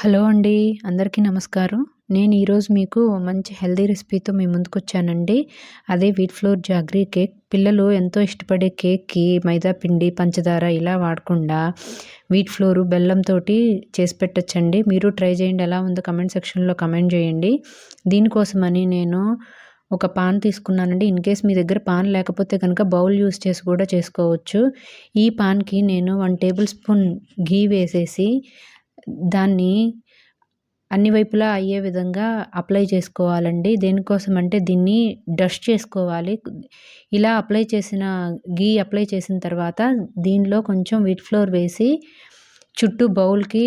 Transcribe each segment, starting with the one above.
Hello అండి అందరికీ నమస్కారం. నేను ఈరోజు మీకు మంచి హెల్దీ రెసిపీతో మీ ముందుకు వచ్చానండి అదే వీట్ ఫ్లోర్ జాగ్రీ కేక్. పిల్లలు ఎంతో ఇష్టపడే కేక్కి మైదా పిండి పంచదార ఇలా వాడకుండా వీట్ ఫ్లోరు బెల్లంతో చేసి పెట్టచ్చండి. మీరు ట్రై చేయండి ఎలా ఉందో కమెంట్ సెక్షన్లో కమెంట్ చేయండి. దీనికోసమని నేను ఒక పాన్ తీసుకున్నానండి. ఇన్ కేస్ మీ దగ్గర పాన్ లేకపోతే కనుక బౌల్ యూస్ చేసి కూడా చేసుకోవచ్చు. ఈ పాన్కి నేను వన్ టేబుల్ స్పూన్ ఘీ వేసేసి దాన్ని అన్ని వైపులా అయ్యే విధంగా అప్లై చేసుకోవాలండి. దేనికోసం అంటే దీన్ని డస్ట్ చేసుకోవాలి. ఇలా అప్లై చేసిన గీ అప్లై చేసిన తర్వాత దీనిలో కొంచెం వీట్ ఫ్లోర్ వేసి చుట్టూ బౌల్కి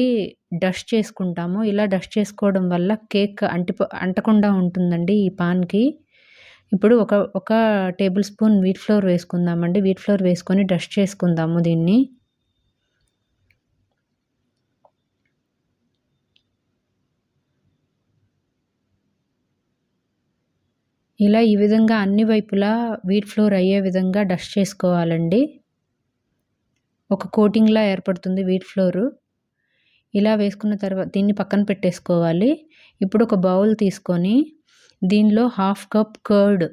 డస్ట్ చేసుకుంటాము. ఇలా డస్ట్ చేసుకోవడం వల్ల కేక్ అంటి అంటకుండా ఉంటుందండి ఈ పాన్కి. ఇప్పుడు ఒక ఒక టేబుల్ స్పూన్ వీట్ ఫ్లోర్ వేసుకుందామండి. వీట్ ఫ్లోర్ వేసుకొని డస్ట్ చేసుకుందాము దీన్ని. ఇలా ఈ విధంగా అన్ని వైపులా వీట్ ఫ్లోర్ అయ్యే విధంగా డస్ట్ చేసుకోవాలండి. ఒక కోటింగ్లా ఏర్పడుతుంది వీట్ ఫ్లోరు. ఇలా వేసుకున్న తర్వాత దీన్ని పక్కన పెట్టేసుకోవాలి. ఇప్పుడు ఒక బౌల్ తీసుకొని దీనిలో half cup curd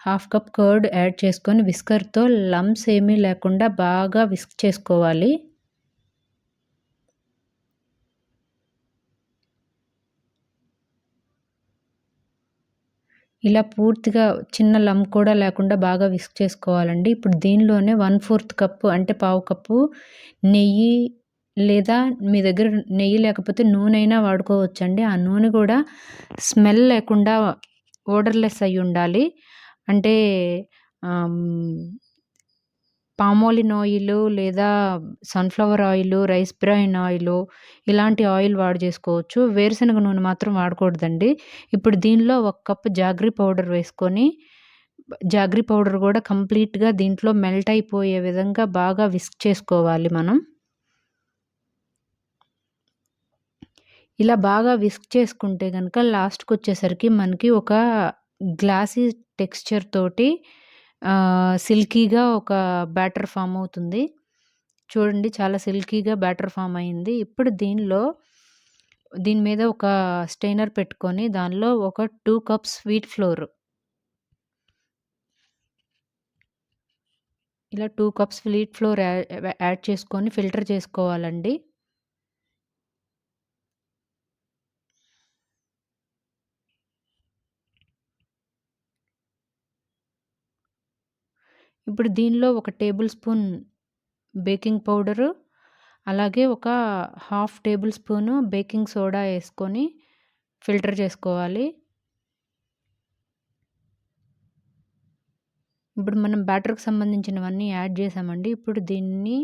half cup curd add చేసుకొని విస్కర్తో లమ్స్ ఏమీ లేకుండా బాగా విస్క్ చేసుకోవాలి. ఇలా పూర్తిగా చిన్న లమ్ కూడా లేకుండా బాగా విస్క్ చేసుకోవాలండి. ఇప్పుడు దీనిలోనే వన్ ఫోర్త్ కప్పు అంటే పావు కప్పు నెయ్యి లేదా మీ దగ్గర నెయ్యి లేకపోతే నూనె అయినా వాడుకోవచ్చండి. ఆ నూనె కూడా స్మెల్ లేకుండా ఓడర్లెస్ అయి ఉండాలి అంటే పామోలిన్ ఆయిల్ లేదా sunflower oil rice bran oil ఇలాంటి ఆయిల్ వాడు చేసుకోవచ్చు వేరుశనగ నూనె మాత్రం వాడకూడదండి. ఇప్పుడు దీనిలో ఒక కప్పు జాగ్రీ పౌడర్ వేసుకొని జాగ్రీ పౌడర్ కూడా కంప్లీట్గా దీంట్లో మెల్ట్ అయిపోయే విధంగా బాగా విస్క్ చేసుకోవాలి మనం. ఇలా బాగా విస్క్ చేసుకుంటే కనుక లాస్ట్కి వచ్చేసరికి మనకి ఒక గ్లాసీ టెక్స్చర్ తోటి సిల్కీగా ఒక బ్యాటర్ ఫామ్ అవుతుంది. చూడండి చాలా సిల్కీగా బ్యాటర్ ఫామ్ అయింది. ఇప్పుడు దీనిలో దీని మీద ఒక స్టెయినర్ పెట్టుకొని దానిలో ఒక టూ కప్స్ వీట్ ఫ్లోర్. ఇలా two cups wheat flour add చేసుకొని ఫిల్టర్ చేసుకోవాలండి. ఇప్పుడు దీనిలో ఒక టేబుల్ స్పూన్ బేకింగ్ పౌడరు అలాగే ఒక half table spoon baking soda వేసుకొని ఫిల్టర్ చేసుకోవాలి. ఇప్పుడు మనం బ్యాటర్కి సంబంధించినవన్నీ యాడ్ చేసామండి. ఇప్పుడు దీన్ని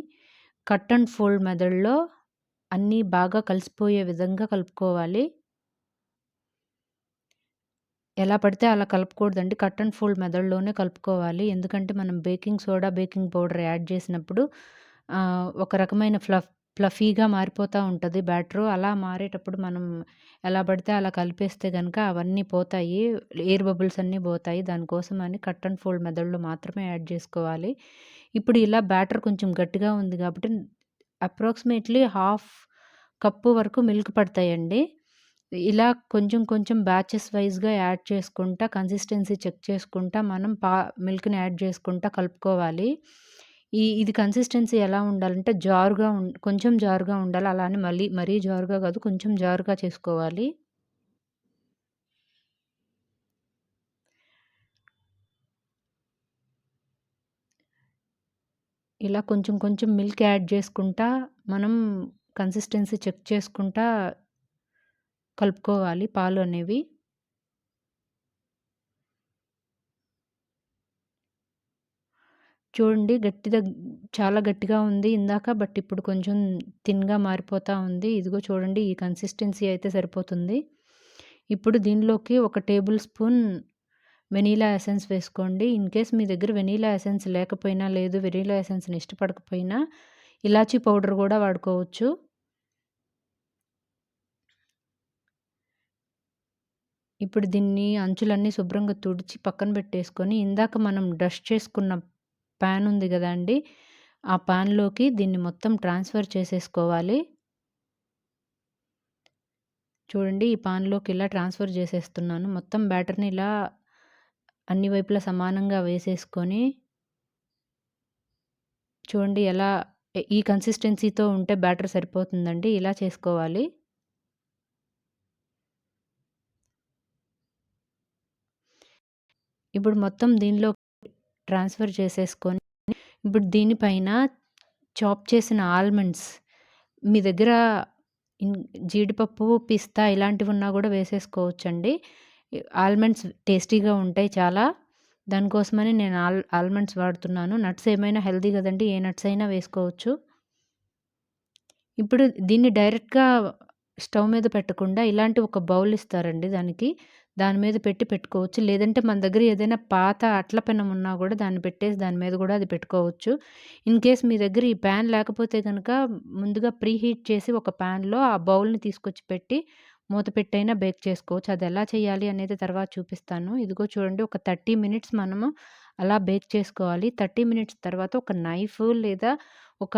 కట్ అండ్ ఫోల్డ్ మెథడ్లో అన్నీ బాగా కలిసిపోయే విధంగా కలుపుకోవాలి. ఎలా పడితే అలా కలపకూడదండి. కట్ అండ్ ఫోల్డ్ మెథడ్లోనే కలుపుకోవాలి. ఎందుకంటే మనం baking soda baking powder add చేసినప్పుడు ఒక రకమైన ఫ్లఫ్ ఫ్లఫీగా మారిపోతూ ఉంటుంది. బ్యాటరు అలా మారేటప్పుడు మనం ఎలా పడితే అలా కలిపేస్తే కనుక అవన్నీ పోతాయి. ఎయిర్ బబుల్స్ అన్నీ పోతాయి. దానికోసం అని కట్ అండ్ ఫోల్డ్ మెథడ్లో మాత్రమే యాడ్ చేసుకోవాలి. ఇప్పుడు ఇలా బ్యాటర్ కొంచెం గట్టిగా ఉంది కాబట్టి అప్రాక్సిమేట్లీ హాఫ్ కప్పు వరకు మిల్క్ పడతాయండి. ఇలా కొంచెం కొంచెం బ్యాచెస్ వైజ్‌గా యాడ్ చేసుకుంటా, కన్సిస్టెన్సీ చెక్ చేసుకుంటా, మనం పా మిల్క్‌ని యాడ్ చేసుకుంటా కలుపుకోవాలి. ఈ ఇది కన్సిస్టెన్సీ ఎలా ఉండాలంటే జారుగా ఉం కొంచెం జారుగా ఉండాలి. అలా అని మళ్ళీ మరీ జారుగా కాదు, కొంచెం జారుగా చేసుకోవాలి. ఇలా కొంచెం కొంచెం మిల్క్ యాడ్ చేసుకుంటా, మనం కన్సిస్టెన్సీ చెక్ చేసుకుంటా కలుపుకోవాలి పాలు అనేవి. చూడండి గట్టిగా చాలా గట్టిగా ఉంది ఇందాక బట్ ఇప్పుడు కొంచెం థిన్గా మారిపోతూ ఉంది. ఇదిగో చూడండి ఈ కన్సిస్టెన్సీ అయితే సరిపోతుంది. ఇప్పుడు దీనిలోకి ఒక టేబుల్ స్పూన్ వెనీలా ఎసెన్స్ వేసుకోండి. ఇన్ కేస్ మీ దగ్గర వెనీలా ఎసెన్స్ లేకపోయినా లేదు వెనీలా ఎసెన్స్ని ఇష్టపడకపోయినా ఇలాచీ పౌడర్ కూడా వాడుకోవచ్చు. ఇప్పుడు దీన్ని అంచులన్నీ శుభ్రంగా తుడిచి పక్కన పెట్టేసుకొని ఇందాక మనం డస్ట్ చేసుకున్న ప్యాన్ ఉంది కదండీ! ఆ ప్యాన్‌లోకి దీన్ని మొత్తం ట్రాన్స్‌ఫర్ చేసేసుకోవాలి. చూడండి ఈ పాన్‌లోకి ఇలా ట్రాన్స్‌ఫర్ చేసేస్తున్నాను. మొత్తం బ్యాటర్‌ని ఇలా అన్ని వైపులా సమానంగా వేసేసుకొని చూడండి ఎలా ఈ కన్సిస్టెన్సీతో ఉంటే బ్యాటర్ సరిపోతుందండి. ఇలా చేసుకోవాలి. ఇప్పుడు మొత్తం దీనిలో ట్రాన్స్‌ఫర్ చేసేసుకొని ఇప్పుడు దీనిపైన చాప్ చేసిన ఆల్మండ్స్ మీ దగ్గర జీడిపప్పు, పిస్తా ఇలాంటివి ఉన్నా కూడా వేసేసుకోవచ్చండి. ఆల్మండ్స్ టేస్టీగా ఉంటాయి చాలా. దానికోసమని నేను ఆల్ ఆల్మండ్స్ వాడుతున్నాను. నట్స్ ఏమైనా హెల్తీ కదండి ఏ నట్స్ అయినా వేసుకోవచ్చు. ఇప్పుడు దీన్ని డైరెక్ట్‌గా స్టవ్ మీద పెట్టకుండా ఇలాంటి ఒక బౌల్ ఇస్తారండి దానికి. దాని మీద పెట్టి పెట్టుకోవచ్చు. లేదంటే మన దగ్గర ఏదైనా పాత అట్ల పెనం ఉన్నా కూడా దాన్ని పెట్టేసి దాని మీద కూడా అది పెట్టుకోవచ్చు. ఇన్ కేస్ మీ దగ్గర ఈ ప్యాన్ లేకపోతే కనుక ముందుగా ప్రీ హీట్ చేసి ఒక ప్యాన్‌లో ఆ బౌల్‌ని తీసుకొచ్చి పెట్టి మూత పెట్టైనా బేక్ చేసుకోవచ్చు. అది ఎలా చేయాలి అనేది తర్వాత చూపిస్తాను. ఇదిగో చూడండి ఒక 30 మినిట్స్ మనము అలా బేక్ చేసుకోవాలి. 30 మినిట్స్ తర్వాత ఒక నైఫ్ లేదా ఒక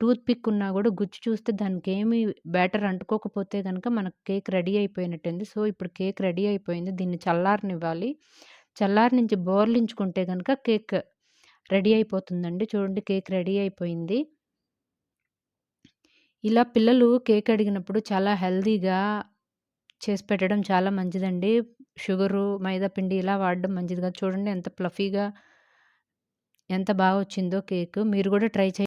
టూత్ పిక్ ఉన్నా కూడా గుచ్చి చూస్తే దానికి ఏమి బ్యాటర్ అంటుకోకపోతే కనుక మనకు కేక్ రెడీ అయిపోయినట్టుంది సో, ఇప్పుడు కేక్ రెడీ అయిపోయింది. దీన్ని చల్లారనివ్వాలి. చల్లారనించి బోర్లించుకుంటే కనుక కేక్ రెడీ అయిపోతుందండి. చూడండి కేక్ రెడీ అయిపోయింది. ఇలా పిల్లలు కేక్ అడిగినప్పుడు చాలా హెల్దీగా చేసి పెట్టడం చాలా మంచిదండి. షుగరు, మైదా పిండి ఇలా వాడడం మంచిది కాదు. చూడండి ఎంత ప్లఫీగా ఎంత బాగా వచ్చిందో కేక్ మీరు కూడా ట్రై చేయండి.